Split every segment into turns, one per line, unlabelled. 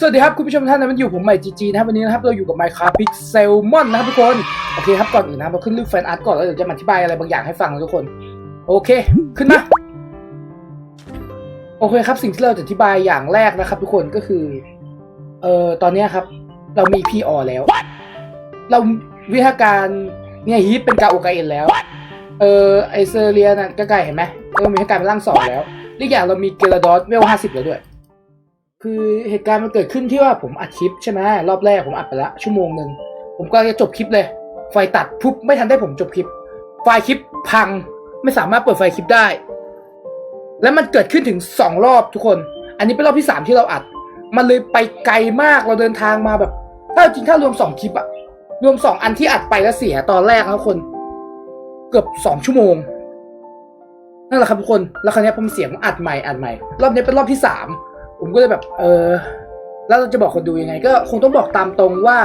สวัสดีครับคุณผู้ชมท่านนะมันอยู่ผมใหม่จีจีนะครับวันนี้นะครับเราอยู่กับ Minecraft Pixelmon นะครับทุกคนโอเคครับก่อนอื่นนะครับเราขึ้นรูปแฟนอาร์ตก่อนแล้วเดี๋ยวจะมาอธิบายอะไรบางอย่างให้ฟังนะทุกคน โอเคขึ้นมาโอเคครับสิ่งที่เราจะอธิบายอย่างแรกนะครับ ทุกคนก็คือเอ่อตอนนี้ครับ เรามีพีออแล้ว เราวิธีการเนี่ยฮีทเป็นกาโอกาเอ็นแล้วเออไอเซอร์เรียน่ะก็ใกล้เห็นไหมเรามีวิธีการเป็นร่างสองแล้วอีกอย่างเรามีเกลาดอสเวลห้าสิบแล้วด้วย คือเหตุการณ์มันเกิดขึ้นที่ว่าผมอัดคลิปใช่ไหมรอบแรกผมอัดไปละชั่วโมงหนึ่งผมก็จะจบคลิปเลย ไฟตัดปุ๊บไม่ทันได้ผมจบคลิป ไฟคลิปพังไม่สามารถเปิดไฟคลิปได้ แล้วมันเกิดขึ้นถึงสองรอบทุกคน อันนี้เป็นรอบที่สามที่เราอัด มันเลยไปไกลมากเราเดินทางมาแบบ ถ้าจริงถ้ารวมสองคลิปอะรวมสองอันที่อัดไปแล้วเสียตอนแรกนะทุกคน เกือบสองชั่วโมงนั่นแหละครับทุกคนแล้วคราวนี้ผมเสียงอัดใหม่อัดใหม่ รอบนี้เป็นรอบที่สาม ผมก็เลยแบบ เออ แล้วเราจะบอกคนดูยังไง ก็คงต้องบอกตามตรงว่า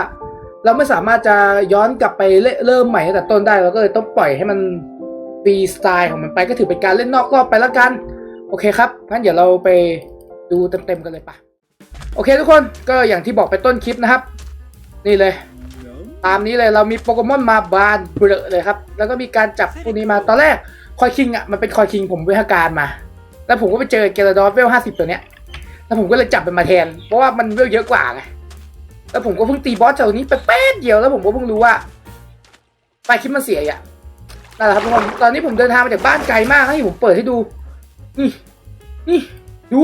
เราไม่สามารถจะย้อนกลับไปเริ่มใหม่ตั้งแต่ต้นได้เราก็เลยต้องปล่อยให้มันฟรีสไตล์ของมันไปก็ถือเป็นการเล่นนอกรอบไปแล้วกัน โอเคครับงั้นเดี๋ยวเราไปดูเต็มๆกันเลยปะโอเคทุกคนก็อย่างที่บอกไปต้นคลิปนะครับ นี่เลย ตามนี้เลยเรามีโปเกมอนมาบานเบลอเลยครับ แล้วก็มีการจับพวกนี้มาตอนแรกคอยคิงอะมันเป็นคอยคิงผมเวทยาการมา แล้วผมก็ไปเจอเกลาดอสเวลห้าสิบตัวเนี้ย แล้วผมก็เลยจับมันมาแทน เพราะว่ามันเวลเยอะกว่าไงแล้วผมก็เพิ่งตีบอสเจ้านี้ไปแป๊บเดียวแล้วผมก็เพิ่งรู้ว่าไฟคลิปมันเสียอะนั่นแหละครับทุกคนตอนนี้ผมเดินทางมาจากบ้านไกลมากให้ผมเปิดให้ดู นี่นี่ดู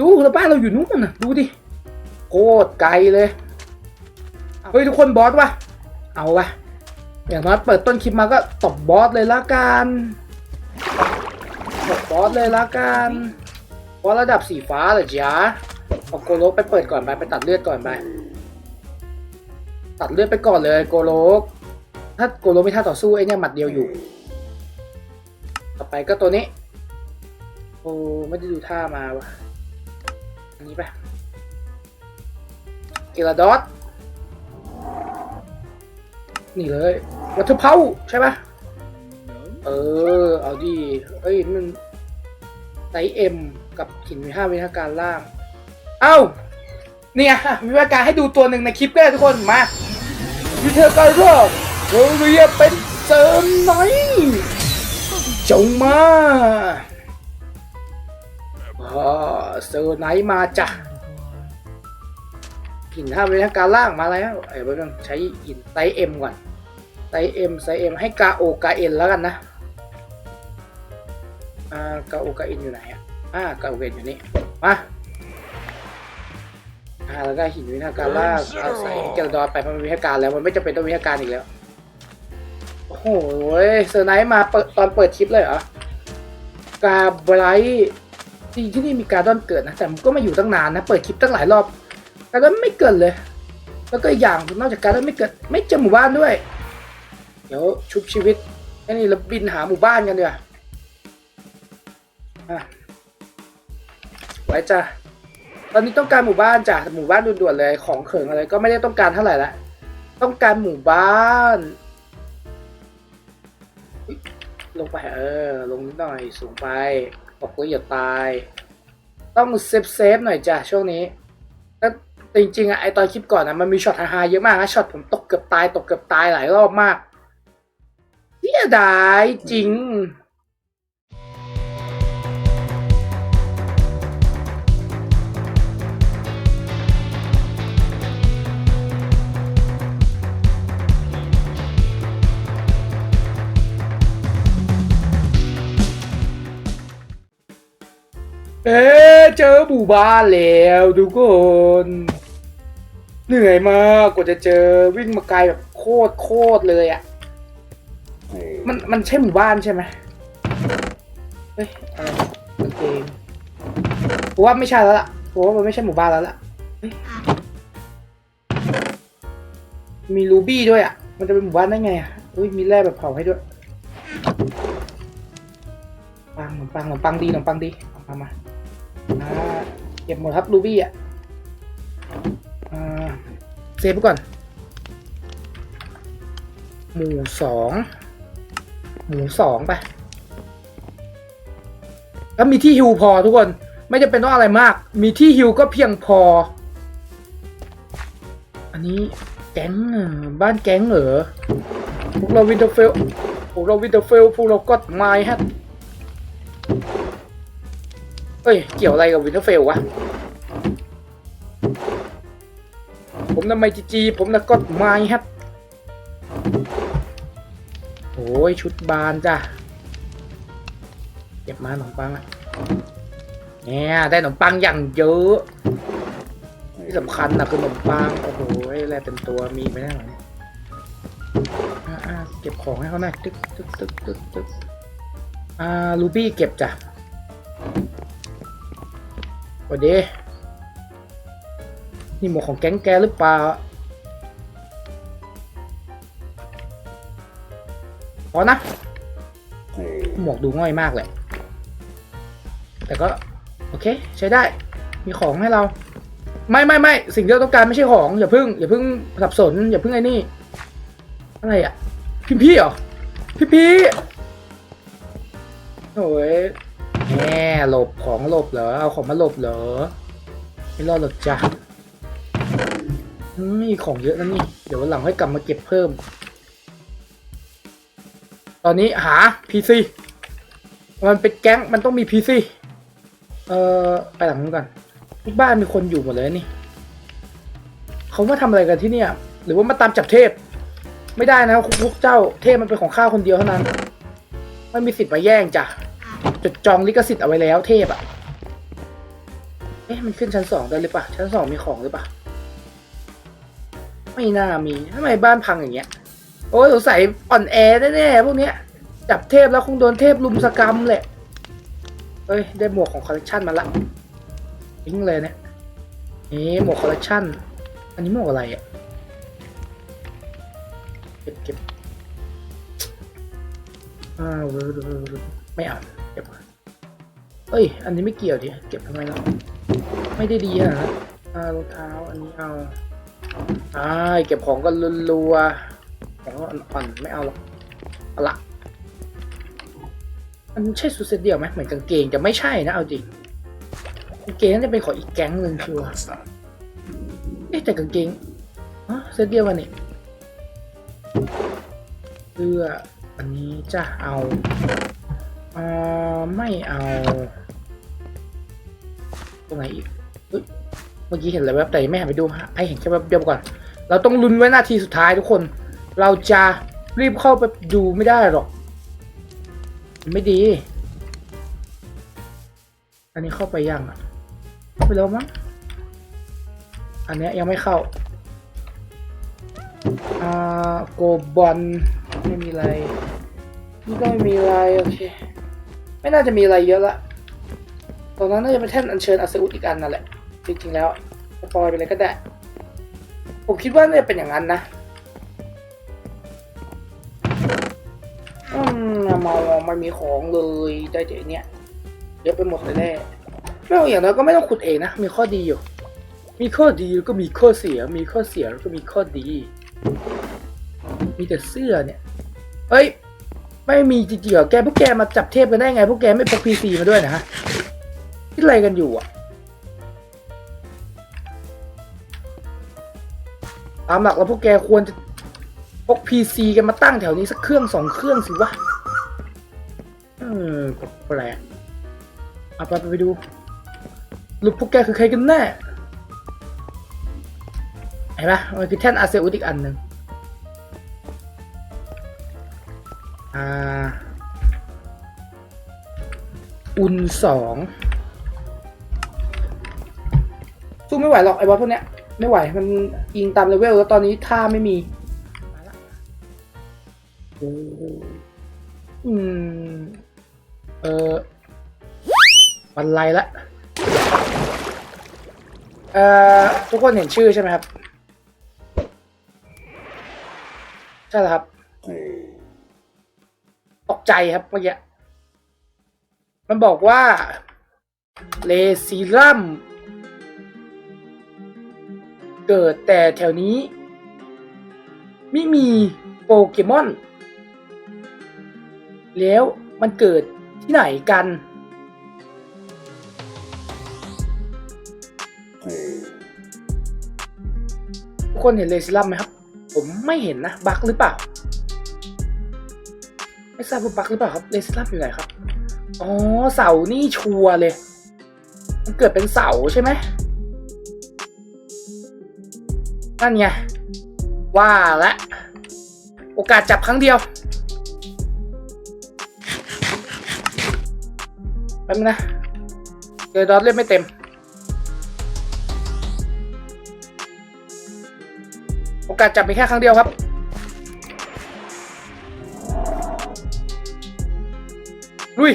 ดูแล้วบ้านเราอยู่นู้นน่ะ ดูดิโคตรไกลเลยเฮ้ยทุกคนบอสวะเอาวะอย่างน้อยเปิดต้นคลิปมาก็ตบบอสเลยละกันตบบอสเลยละกัน บอสระดับสีฟ้าเหรอจ๊ะเอาโกโลกไปเปิดก่อนไปไปตัดเลือดก่อนไปตัดเลือดไปก่อนเลยโกโลก ถ้าโกโลกไม่ท่าต่อสู้ไอเนี่ยหมัดเดียวอยู่ ต่อไปก็ตัวนี้ โอ้ไม่ได้ดูท่ามาวะอันนี้ไปเกลาดอสนี่เลยวัตถุเพาใช่ปะเออ เอาดีเอ้ยมันไซส์เอ็ม กับหินมีห้าวิธีการล่าง เอ้า เนี่ยวิธีการให้ดูตัวหนึ่งในคลิปก็ได้ทุกคน มาวิธีการแรกเราเรียกเป็นเสริมหน่อยจงมาอ่าเซอร์ไนท์มาจ้ะหินห้าวิธีการล่างมาแล้วไอ้เรื่องใช้หินไซเอ็มก่อนไซเอ็มไซเอ็มให้กาโอกาเอ็นแล้วกันนะอ่ากาโอกาเอ็นอยู่ไหนอะ อ่ากาโอเอ็นอยู่นี่มาอ่าแล้วก็หินวิทยาการลากเอาใส่เกลดอสไปมันเป็นวิทยาการแล้วมันไม่จำเป็นต้องวิทยาการอีกแล้วโอ้โหเซอร์ไนท์มาเปิดตอนเปิดคลิปเลยเหรอกาไบรท์จริงที่นี่มีการดอนเกิดนะแต่มันก็มาอยู่ตั้งนานนะเปิดคลิปตั้งหลายรอบการดอนไม่เกิดเลย แล้วก็อีกอย่างนอกจากการดอนไม่เกิด ไม่เจอหมู่บ้านด้วย เดี๋ยวชุบชีวิตไอ้นี่เราบินหาหมู่บ้านกันดีกว่าอะ ไว้จ้ะตอนนี้ต้องการหมู่บ้านจ้ะหมู่บ้านด่วนๆเลยของเขิงอะไรก็ไม่ได้ต้องการเท่าไหร่ละต้องการหมู่บ้านลงไปเออ ลงนิดหน่อยสูงไปบอกว่าอย่าตาย ต้องเซฟเซฟหน่อยจ้ะช่วงนี้แล้วจริงๆอะไอตอนคลิปก่อนอะมันมีช็อตฮาๆเยอะมากนะช็อตผมตกเกือบตายตกเกือบตายหลายรอบมากเสียดายจริง เอ๊เจอหมู่บ้านแล้วทุกคน เหนื่อยมากกว่าจะเจอวิ่งมาไกลแบบโคตรโคตรเลยอะ่ะ มันมันใช่หมู่บ้านใช่ไหมเฮ้ยอะไรเกงผมว่าไม่ใช่แล้วล่ะผมว่ามันไม่ใช่หมู่บ้านแล้วล่ะมีรูบี้ด้วยอะ มันจะเป็นหมู่บ้านได้ไงอะอุ้ยมีแร่แบบเผาให้ด้วย ปังขนมปังขนมปังดีขนมปังดีเอามามา อ่าเก็บหมดครับรูบี้อะเซฟไปก่อน หมู่สองหมูสองไป แล้วมีที่ฮิวพอทุกคน ไม่จำเป็นต้องอะไรมาก มีที่ฮิวก็เพียงพอ อันนี้แก๊งบ้านแก๊งเหรอพวกเราวินเทอร์เฟลพวกเราวินเทอร์เฟลพวกเราก็ดไม้ฮะ เฮ้ย เกี่ยวอะไรกับวินเทอร์เฟลวะ ผมนะไมจีจีผมนะก็ไม้ฮะโอ้ย ชุดบานจ้ะ เก็บมาขนมปังอะเนี่ยได้ขนมปังอย่างเยอะที่สำคัญนะคือขนมปัง โอ้โหแลเป็นตัวมีไปได้หมเนี่ยอ่อ่าเก็บของให้เขาหน่อยตึ๊กตึ๊กตึ๊กตึ๊กตึ๊กอ่าลูบี้เก็บจ้ะ วัสดี นี่หมวกของแก๊งแกหรือเปล่าพอนะ หมวกดูง่อยมากเลย แต่ก็ โอเค ใช้ได้ มีของให้เรา ไม่ไม่ไม่สิ่งที่เราต้องการไม่ใช่ของ อย่าเพิ่ง อย่าเพิ่งสับสน อย่าเพิ่งไอ้นี่ อะไรอะพิมพ์พี่เหรอ พี่พี่โอ้ย แหมหลบของหลบเหรอ เอาของมาหลบเหรอ ไม่รอดหรอกจ้ะอืมมีของเยอะนะนี่ เดี๋ยววันหลังค่อยกลับมาเก็บเพิ่ม ตอนนี้หา PC มันเป็นแก๊งมันต้องมี PC เอ่อไปหลังนู้นก่อนทุกบ้านมีคนอยู่หมดเลยนี่เขามาทำอะไรกันที่เนี่ย หรือว่ามาตามจับเทพ ไม่ได้นะพวกเจ้าเทพมันเป็นของข้าคนเดียวเท่านั้น ไม่มีสิทธิ์มาแย่งจ้ะ จดจองลิขสิทธิ์เอาไว้แล้วเทพอะ เอ๊ะมันขึ้นชั้นสองได้หรือปล่าชั้นสองมีของหรือปล่าไม่น่ามีทำไมบ้านพังอย่างเงี้ย โอ้ยสงสัยอ่อนแอแน่ๆพวกเนี้ย จับเทพแล้วคงโดนเทพลุมสกรรมแหละเฮ้ย ได้หมวกของคอลเลกชันมาละทิ้งเลยเนี่ยนี่หมวกคอลเลกชันอันนี้หมวกอะไรอะเก็บเก็บอ่าวไม่เอา เอ้ย อันนี้ไม่เกี่ยวดิ เก็บทำไมเนาะไม่ได้ดีอะนะอ่ารองเท้า อันนี้เอาอ่าเก็บของกันรัวๆของอ่อนๆไม่เอาหรอกเอาละมันใช่สุดเซตเดียวไหมเหมือนกางเกงจะไม่ใช่นะเอาจริงกางเกงน่าจะเป็นของอีกแก๊งหนึ่งชัวร์เอ๊ะแต่กางเกงอ๋อเซตเดียวกันนี่เสื้ออันนี้จะเอาอ่าไม่เอา ตรงไหนอีกเมื่อกี้เห็นอะไรแวบแต่ยังไม่หันไปดูฮะให้เห็นแค่แวบเดียวก่อน เราต้องลุ้นไว้นาทีสุดท้ายทุกคน เราจะรีบเข้าไปดูไม่ได้หรอก ไม่ดี อันนี้เข้าไปยังอะเข้าไปแล้วมั้ง อันนี้ยยังไม่เข้า อ่าโกบอลไม่มีอะไรนี่ก็ไม่มีอะไรโอเค ไม่น่าจะมีอะไรเยอะละ ตรงนั้นน่าจะเป็นแท่นอัญเชิญอาเซอุสอีกอันนั่นแหละ จริงๆแล้วสปอยไปเลยก็ได้ ผมคิดว่าน่าจะเป็นอย่างนั้นนะอืมมองไม่มีของเลยได้แต่เนี้ยเยอะไปหมดเลยแน่ไม่เอาอย่างน้อยก็ไม่ต้องขุดเองนะ มีข้อดีอยู่ มีข้อดีแล้วก็มีข้อเสีย มีข้อเสียแล้วก็มีข้อดี มีแต่เสื้อเนี่ย เฮ้ย ไม่มีจริงๆเหรอแกพวกแกมาจับเทพกันได้ไง พวกแกไม่พกพีซีมาด้วยนะฮะ คิดอะไรกันอยู่อะตามหลักแล้วพวกแกควรจะพกพีซีกันมาตั้งแถวนี้สักเครื่องสองเครื่องสิวะเออแปลกเอาไปไปดูลูกพวกแกคือใครกันแน่เห็นปะมันคือแท่นอาเซอุสอีกอันหนึ่งอ่าอุนสอง สู้ไม่ไหวหรอกไอ้บอสพวกเนี้ยไม่ไหวมันยิงตามเลเวลแล้วตอนนี้ท่าไม่มีอืม เออวันไรละเอ่อทุกคนเห็นชื่อใช่ไหมครับ ใช่แล้วครับ ตกใจครับเมื่อกี้ มันบอกว่าเลซีรัม เกิดแต่แถวนี้ ไม่มีโปเกมอน แล้วมันเกิดที่ไหนกัน ทุกคนเห็นเลซิลัมไหมครับ ผมไม่เห็นนะ บักหรือเปล่า ไม่ทราบว่าบักหรือเปล่าครับ เลซิลัมอยู่ไหนครับ อ๋อ เสานี่ชัวร์เลย มันเกิดเป็นเสาใช่ไหม นั่นไง ว่าละโอกาสจับครั้งเดียวแป๊บนึงนะเจอดอทเล่นไม่เต็ม โอกาสจับมีแค่ครั้งเดียวครับลุย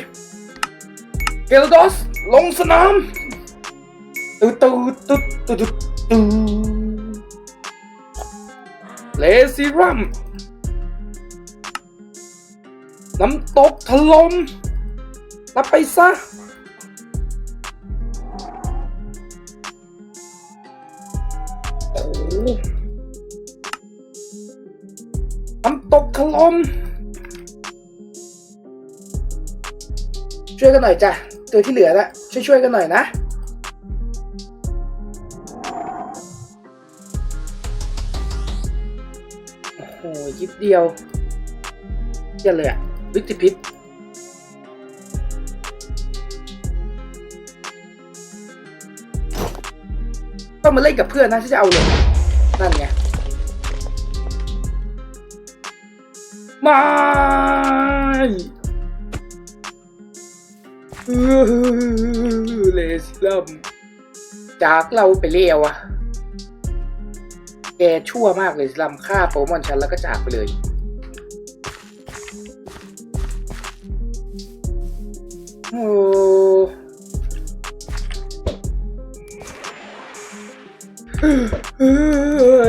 เกลโดสลงสนามตืดตืดตืดตืดตืด ซิรัมน้ำตกถล่มรับไปซะ น้ำตกถล่มช่วยกันหน่อยจ้ะ ตัวที่เหลือละช่วยช่วยๆกันหน่อยนะ โอ้โหยิบเดียวเยี่ยเลยอะวิจิพิษต้องมาเล่นกับเพื่อนนะที่จะเอาเลยนั่นไงม่เออเลสลัมจากเราไปเลี้ยวอะ แกชั่วมากเลยลัมฆ่าโปโมอนฉันแล้วก็จากไปเลย โอ้เฮ้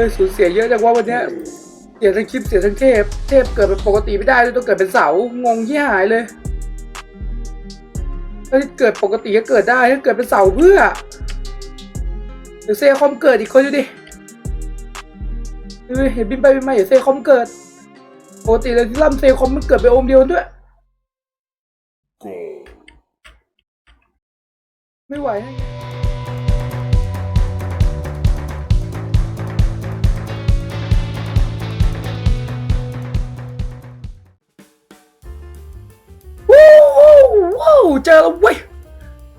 ยสูญเสียเยอะจังว่าวันเนี้ยเสียทั้งคลิปเสียทั้งเทพ เทพเกิดเป็นปกติไม่ได้ด้วยต้องเกิดเป็นเสา งงที่หายเลยถ้าเกิดปกติก็เกิดได้ถ้าเกิดเป็นเสาเพื่อเดี๋ยวเซคอมเกิดอีกคนดูดิ เฮ้ยเห็นบินไปบินมาเดี๋ยวเซคอมเกิดปกติเลยที่ล่ำเซคอมมันเกิดไปโอมเดียวด้วย ไม่ไหวนะว้าวว้าวเจอแล้วเว้ย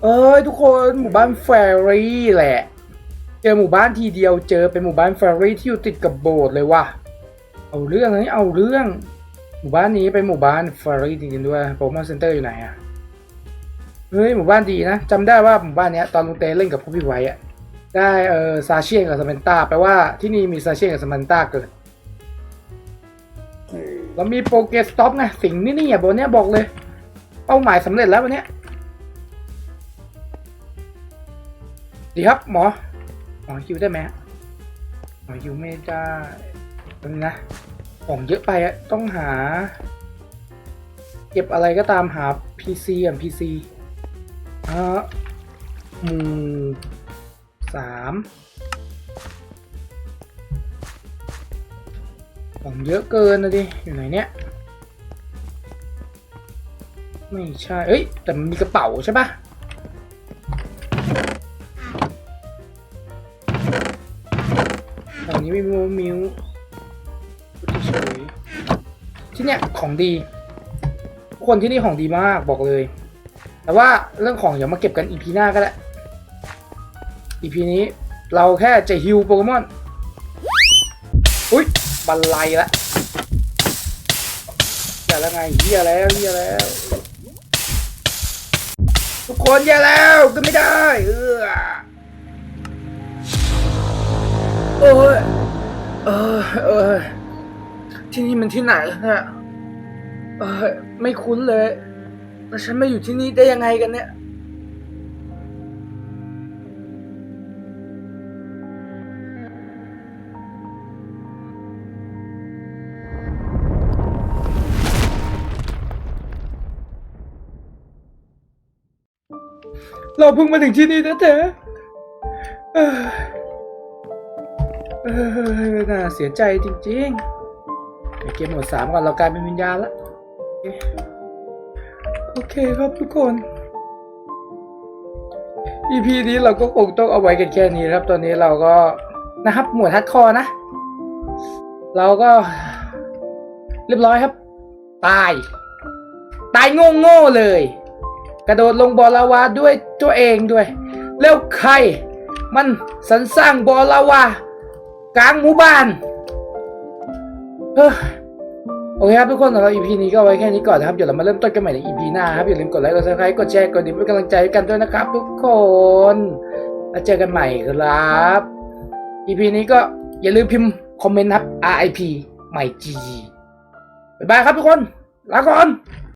เอ้ยทุกคนหมู่บ้านแฟรี่แหละ เจอหมู่บ้านทีเดียวเจอเป็นหมู่บ้านแฟรี่ที่อยู่ติดกับโบสถ์เลยว่ะ เอาเรื่องนี้เอาเรื่อง หมู่บ้านนี้เป็นหมู่บ้านแฟรี่จริงๆด้วยโปรโมทเซ็นเตอร์อยู่ไหนอะเฮ้ยหมู่บ้านดีนะจำได้ว่าหมู่บ้านเนี้ยตอนลุงเต้เล่นกับพวกพี่ไว้อะได้เออซาเชียกับสมันตาแปลว่าที่นี่มีซาเชียกับสมันตาเกิดแล้วมีโปรเกสต็อปไงสิ่งนี้นี่อะบนเนี้ยบอกเลย เป้าหมายสำเร็จแล้ววันเนี้ยดีครับหมอ หมอคิวได้ไหมหมอคิวไม่ได้ตรงนะของเยอะไปอะต้องหา เก็บอะไรก็ตามหา PC อะ PC อ่าหมู่สามของเยอะเกินนะดิ อยู่ไหนเนี่ย ไม่ใช่ เอ้ย แต่มันมีกระเป๋าใช่ปะ นี้มีมิวมิวเฉยที่เนี่ยของดี คนที่นี่ของดีมากบอกเลย แต่ว่าเรื่องของอย่ามาเก็บกันอีพีหน้าก็ได้วอีพีนี้เราแค่จะฮิวโปเกมอน อุ้ยบันไลละอย่าแล้วไงเฮียแล้วเฮียแล้ว ทุกคนอย่าแล้วก็ไม่ได้ เออโอ้ย เออ เออ ที่นี่มันที่ไหนเนี่ยเออไม่คุ้นเลยแล้วฉันมาอยู่ที่นี่ได้ยังไงกันเนี่ย เราเพิ่งมาถึงที่นี่นะเธอเออ เออน่าเสียใจจริงๆไปเกมหมดสามก่อนเรากลายเป็นวิญญาณละโอเคครับทุกคน EP นี้เราก็คงต้องเอาไว้กันแค่นี้ครับ ตอนนี้เราก็นะครับหมวดฮัดคอนะ เราก็ เรียบร้อยครับ ตาย ตายโง่โง่ๆเลย กระโดดลงบอลาวาด้วยตัวเองด้วย แล้วใคร มันสรรสร้างบอลาวา กลางหมู่บ้านเฮ้ยโอเคครับทุกคนสำหรับ EP นี้ก็ไว้แค่นี้ก่อนนะครับ เดี๋ยวเรามาเริ่มต้นกันใหม่ใน EP หน้าครับอย่าลืมกดไลค์กด subscribe กดแชร์กดดิ่งเป็นกำลังใจกันด้วยนะครับ ทุกคนแล้วเจอกันใหม่ครับ EP นี้ก็อย่าลืมพิมพ์คอมเมนต์ครับ RIP ใหม่ GG บ๊ายบายครับทุกคนลาก่อน